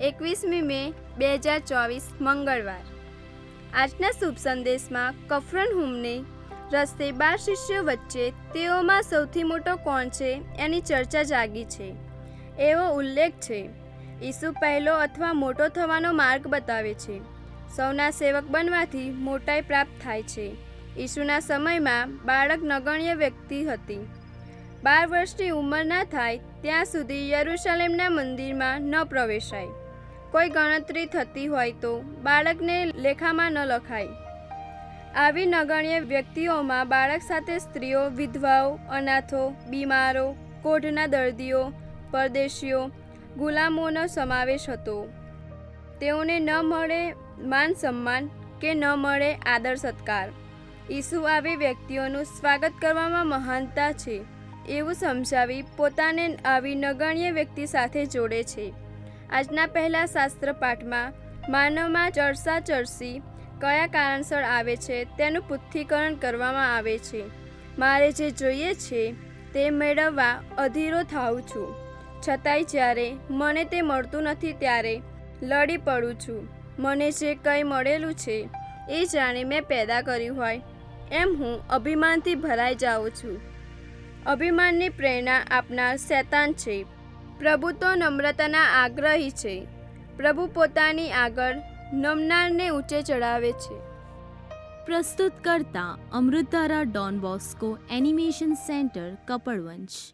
એકવીસમી મે, બે હજાર ચોવીસ, મંગળવાર. આજના શુભ સંદેશમાં કફરન હુમને રસ્તે બાર શિષ્યો વચ્ચે તેઓમાં સૌથી મોટો કોણ છે એની ચર્ચા જાગી છે. એવો ઉલ્લેખ છે. ઈસુ પહેલો અથવા મોટો થવાનો માર્ગ બતાવે છે. સૌના સેવક બનવાથી મોટાઈ પ્રાપ્ત થાય છે. ઈસુના સમયમાં બાળક નગણ્ય વ્યક્તિ હતી. બાર વર્ષની ઉંમર ના થાય ત્યાં સુધી યરુશલેમના મંદિરમાં ન પ્રવેશાય. કોઈ ગણતરી થતી હોય તો બાળકને લેખામાં ન લખાય. આવી નગણ્ય વ્યક્તિઓમાં બાળક સાથે સ્ત્રીઓ, વિધવાઓ, અનાથો, બીમારો, કોઢના દર્દીઓ, પરદેશીઓ, ગુલામોનો સમાવેશ હતો. તેઓને ન મળે માન સન્માન કે ન મળે આદર સત્કાર. ઈસુ આવી વ્યક્તિઓનું સ્વાગત કરવામાં મહાનતા છે, એવું સમજાવી પોતાને આવી નગણ્ય વ્યક્તિ સાથે જોડે છે. આજના પહેલા શાસ્ત્ર પાઠમાં માનવમાં ચરસા ચરસી કયા કારણસર આવે છે તેનું પુથ્થીકરણ કરવામાં આવે છે. મારે જે જોઈએ છે તે મેળવવા અધીરો થાઉં છું. છતાંય જ્યારે મને તે મળતું નથી ત્યારે લડી પડું છું. મને જે કંઈ મળેલું છે એ જાણે મેં પેદા કર્યું હોય. એમ હું અભિમાનથી ભરાઈ જાઉં છું. અભિમાનની પ્રેરણા આપનાર શેતાન છે. પ્રભુ તો નમ્રતાના આગ્રહી છે. પ્રભુ પોતાની આગળ નમનારને ઊંચે ચડાવે છે. પ્રસ્તુત કરતા Amrutdhara Don Bosco animation centre, Kapadvanj.